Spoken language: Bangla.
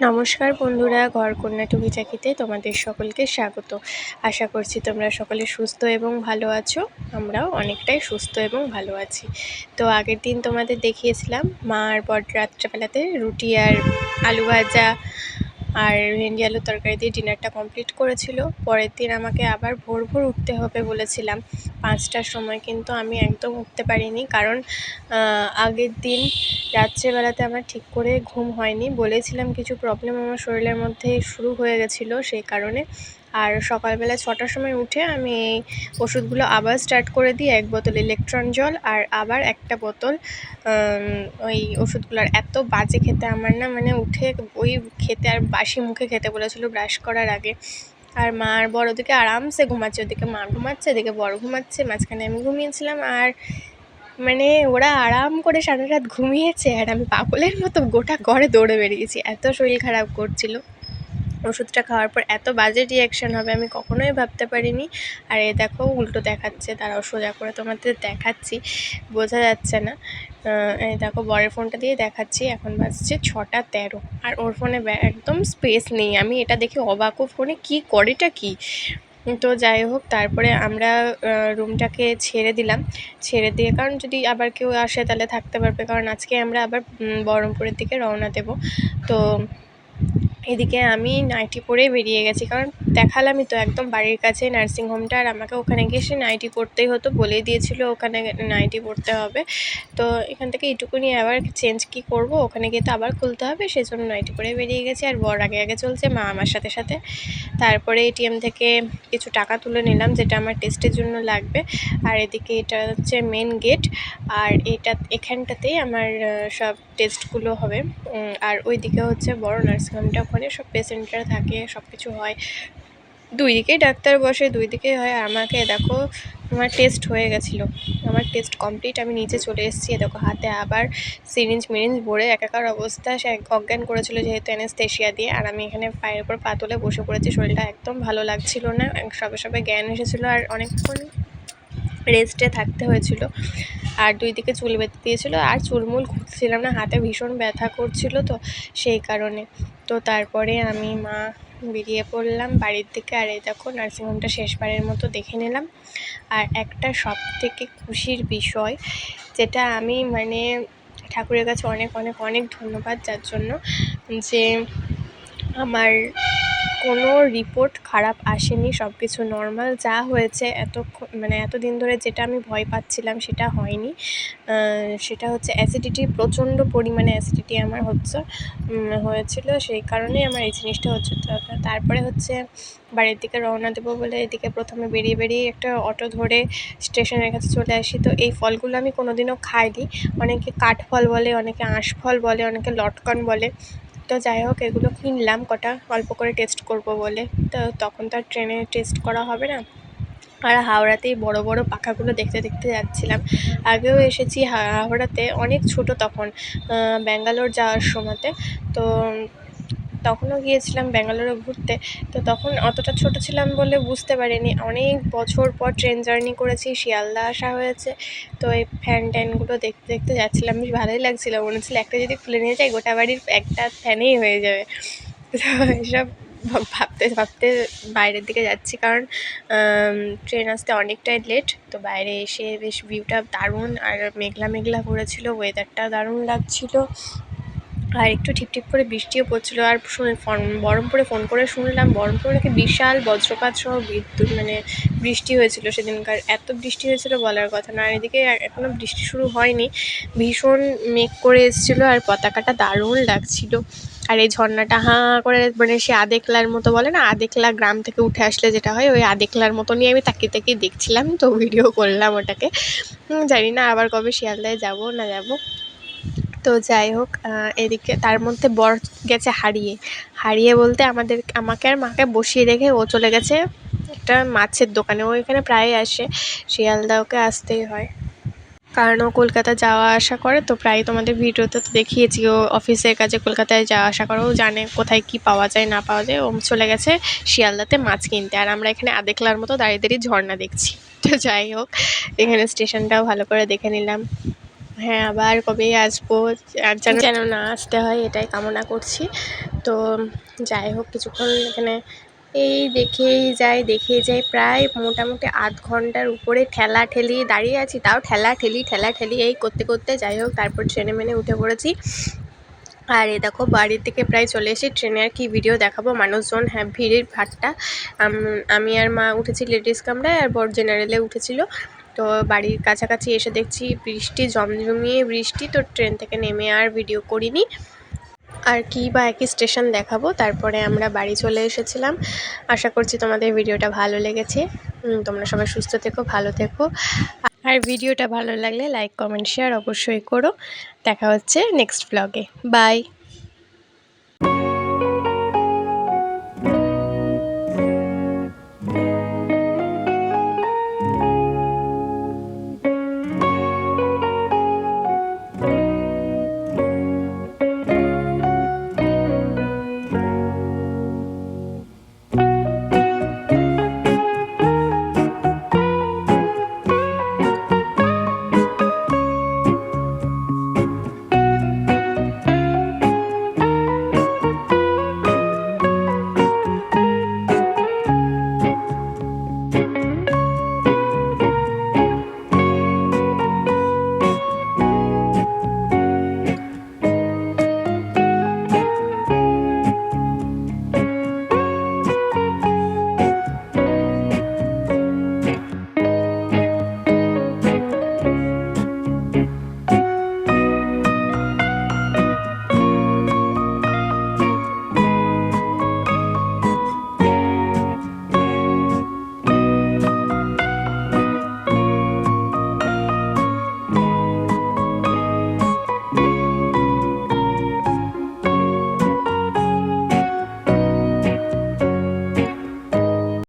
নমস্কার বন্ধুরা ঘরকন্যা টুকি চাকিতে তোমাদের সকলকে স্বাগত। আশা করছি তোমরা সকলে সুস্থ এবং ভালো আছো। আমরাও অনেকটাই সুস্থ এবং ভালো আছি। তো আগের দিন তোমাদের দেখিয়েছিলাম মা আর বড রাত্রেবেলাতে রুটি আর আলু ভাজা আর ভেন্ডি আলুর তরকারি দিয়ে ডিনারটা কমপ্লিট করেছিল। পরের দিন আমাকে আবার ভোর ভোর উঠতে হবে বলেছিলাম। পাঁচটার সময় কিন্তু আমি একদম উঠতে পারিনি কারণ আগের দিন রাত্রেবেলাতে আমার ঠিক করে ঘুম হয়নি। বলেছিলাম কিছু প্রবলেম আমার শরীরের মধ্যে শুরু হয়ে গেছিল সেই কারণে। আর সকালবেলা ছটার সময় উঠে আমি এই ওষুধগুলো আবার স্টার্ট করে দিই, এক বোতল ইলেকট্রন জল আর আবার একটা বোতল ওই ওষুধগুলোর এত বাজে খেতে আমার না মানে উঠে ওই খেতে আর বাসি মুখে খেতে বলেছিলো ব্রাশ করার আগে। আর মা আর বড় ওদিকে আরামসে ঘুমাচ্ছে, ওদিকে মা ঘুমাচ্ছে এদিকে বড় ঘুমাচ্ছে, মাঝখানে আমি ঘুমিয়েছিলাম। আর মানে ওরা আরাম করে সারা রাত ঘুমিয়েছে, আর আমি পাগলের মতো গোটা ঘরে দৌড়ে বেরিয়েছি, এত শরীর খারাপ করছিল। ওষুধটা খাওয়ার পর এত বাজে রিয়াকশান হবে, আমি কখনোই ভাবতে পারিনি। আর এ দেখো, উল্টো দেখাচ্ছে তারাও সোজা করে তোমাদের দেখাচ্ছি, বোঝা যাচ্ছে না। দেখো, বরের ফোনটা দিয়ে দেখাচ্ছি, এখন বাজছে ছটা তেরো। আর ওর ফোনে একদম স্পেস নেই, আমি এটা দেখে অবাকও ফোনে কি করেটা কি? তো যাই হোক, তারপরে আমরা রুমটাকে ছেড়ে দিলাম। ছেড়ে দিয়ে, কারণ যদি আবার কেউ আসে, তাহলে থাকতে পারবে। কারণ আজকে আমরা আবার বহরমপুরের দিকে রওনা দেব। তো এদিকে আমি নাইটি পরেই বেরিয়ে গেছি কারণ দেখালামই তো, একদম বাড়ির কাছেই নার্সিংহোমটা আর আমাকে ওখানে গিয়ে সে নাইটি পরতেই হতো, বলেই দিয়েছিল ওখানে নাইটি পড়তে হবে। তো এখান থেকে এইটুকুনি আবার চেঞ্জ কি করব, ওখানে গিয়ে তো আবার খুলতে হবে সেই জন্য নাইটি পরে বেরিয়ে গেছি, আর বর আগে আগে চলছে, মা আমার সাথে সাথে। তারপরে এটিএম থেকে কিছু টাকা তুলে নিলাম, যেটা আমার টেস্টের জন্য লাগবে। আর এদিকে এটা হচ্ছে মেন গেট আর এটা, এখানটাতেই আমার সব টেস্টগুলো হবে। আর ওই দিকে হচ্ছে বড় নার্সিংহোমটা ওখানে সব পেশেন্টরা থাকে সব কিছু হয়। দুই দিকেই ডাক্তার বসে দুই দিকে হয় আমাকে দেখো, আমার টেস্ট হয়ে গেছিল। আমার টেস্ট কমপ্লিট আমি নিচে চলে এসেছি। দেখো, হাতে আবার সিরিঞ্জ মিরিঞ্জ ভরে একাকার অবস্থা। সে অজ্ঞান করেছিল যেহেতু এনেস্থেশিয়া দিয়ে। আর আমি এখানে পায়ের উপর পা তুলে বসে পড়েছি। শরীরটা একদম ভালো লাগছিল না। সবে সবে জ্ঞান এসেছিল। আর অনেকক্ষণ রেস্টে থাকতে হয়েছিল। আর দুই দিকে চুল বেঁধে দিয়েছিলো। আর চুলমুল খুঁজছিলাম না, হাতে ভীষণ ব্যথা করছিল তো সেই কারণে। তো তারপরে আমি মা বেরিয়ে পড়লাম বাড়ির দিকে আর এই দেখো নার্সিংহোমটা শেষবারের মতো দেখে নিলাম। আর একটা সব থেকে খুশির বিষয়, যেটা আমি মানে ঠাকুরের কাছে অনেক অনেক অনেক ধন্যবাদ, যার জন্য যে আমার কোনো রিপোর্ট খারাপ আসেনি সব কিছু নর্মাল যা হয়েছে এতক্ষণ মানে এতদিন ধরে যেটা আমি ভয় পাচ্ছিলাম সেটা হয়নি। সেটা হচ্ছে অ্যাসিডিটি প্রচণ্ড পরিমাণে অ্যাসিডিটি আমার হচ্ছে হয়েছিল, সেই কারণেই আমার এই জিনিসটা হচ্ছে। তারপরে হচ্ছে বাড়ির দিকে রওনা দেবো বলে এদিকে প্রথমে বেরিয়ে বেরিয়ে একটা অটো ধরে স্টেশনের কাছে চলে আসি। তো এই ফলগুলো আমি কোনোদিনও খাইনি। অনেকে কাঠফল বলে, অনেকে আঁশফল বলে, অনেকে লটকন বলে। তো যাই হোক, এগুলো কিনলাম, কটা অল্প করে টেস্ট করব বলে। তো তখন তো আর ট্রেনে টেস্ট করা হবে না। আর হাওড়াতেই বড় বড় পাখাগুলো দেখতে দেখতে যাচ্ছিলাম। আগেও এসেছি হাওড়াতে অনেক ছোট তখন ব্যাঙ্গালোর যাওয়ার সময়তে। তো তখনও গিয়েছিলাম ব্যাঙ্গালোরে ঘুরতে, তো তখন অতটা ছোট ছিলাম বলে বুঝতে পারিনি। অনেক বছর পর ট্রেন জার্নি করেছি, শিয়ালদা আসা হয়েছে, তো এই ফ্যান ট্যানগুলো দেখতে দেখতে যাচ্ছিলাম, বেশ ভালোই লাগছিল। মনে হচ্ছিল একটা যদি খুলে নিয়ে যাই, গোটা বাড়ির একটা ফ্যানেই হয়ে যাবে। তো এসব ভাবতে ভাবতে বাইরের দিকে যাচ্ছি কারণ ট্রেন আসতে অনেকটাই লেট তো বাইরে এসে বেশ ভিউটা দারুণ, আর মেঘলা মেঘলা করেছিল ওয়েদারটা দারুণ লাগছিল। আর একটু ঠিপঠিপ করে বৃষ্টিও পড়ছিলো আর শুনে ফোন, বহরমপুরে ফোন করে শুনলাম বহরমপুরে নাকি বিশাল বজ্রপাত সহ বিদ্যুৎ মানে বৃষ্টি হয়েছিল সেদিনকার। এত বৃষ্টি হয়েছিল বলার কথা না, আর এদিকে এখনও বৃষ্টি শুরু হয়নি। ভীষণ মেঘ করে এসেছিল আর পতাকাটা দারুণ লাগছিল। আর এই ঝর্ণাটা হাঁ করে মানে সে আদেকলার মতো বলে না আদেকলা গ্রাম থেকে উঠে আসলে যেটা হয় ওই আদেকলার মতো নিয়ে আমি তাকিয়ে তাকিয়ে দেখছিলাম, তো ভিডিও করলাম ওটাকে। জানি না আবার কবে শিয়ালদায় যাব না যাব। তো যাই হোক এদিকে তার মধ্যে বর গেছে হারিয়ে। হারিয়ে বলতে আমাদের, আমাকে আর মাকে বসিয়ে রেখে ও চলে গেছে একটা মাছের দোকানে। ও এখানে প্রায় আসে, শিয়ালদা ওকে আসতেই হয়। কারণ ও কলকাতা যাওয়া আসা করে, তো প্রায় তোমাদের ভিডিওতে তো দেখিয়েছি, ও অফিসের কাজে কলকাতায় যাওয়া আসা করে। ও জানে কোথায় কি পাওয়া যায়, না পাওয়া যায়। ও চলে গেছে শিয়ালদাতে মাছ কিনতে। আর আমরা এখানে আদেকলার মতো দাঁড়িয়ে দাঁড়িয়ে ঝর্ণা দেখছি। তো যাই হোক, এখানে স্টেশনটাও ভালো করে দেখে নিলাম। হ্যাঁ আবার কবে আসব। আর যেন যেন না আসতে হয়, এটাই কামনা করছি। তো যাই হোক, কিছুক্ষণ এখানে এই দেখেই যাই দেখেই যাই। প্রায় মোটামুটি আধ ঘণ্টার উপরে ঠেলা ঠেলি দাঁড়িয়ে আছি। তাও ঠেলা ঠেলি ঠেলা ঠেলি এই করতে করতে যাই হোক, তারপর ট্রেনে মেনে উঠে পড়েছি। আর এ দেখো, বাড়ির থেকে প্রায় চলে এসে ট্রেনে আর কি ভিডিও দেখাবো। মানুষজন হ্যাঁ ভিড়ের ভাটটা। আমি আর মা উঠেছি লেডিস কামরায়, আর বড় জেনারেলে উঠেছিল। তো বাড়ির কাছাকাছি এসে দেখছি বৃষ্টি, জমজমিয়ে বৃষ্টি, তো ট্রেন থেকে নেমে আর ভিডিও করিনি। আর কি বা একই স্টেশন দেখাবো, তারপরে আমরা বাড়ি চলে এসেছিলাম। আশা করছি তোমাদের ভিডিওটা ভালো লেগেছে। তোমরা সবাই সুস্থ থেকো, ভালো থেকো। আর ভিডিওটা ভালো লাগলে লাইক কমেন্ট শেয়ার অবশ্যই করো। দেখা হচ্ছে নেক্সট ব্লগে বাই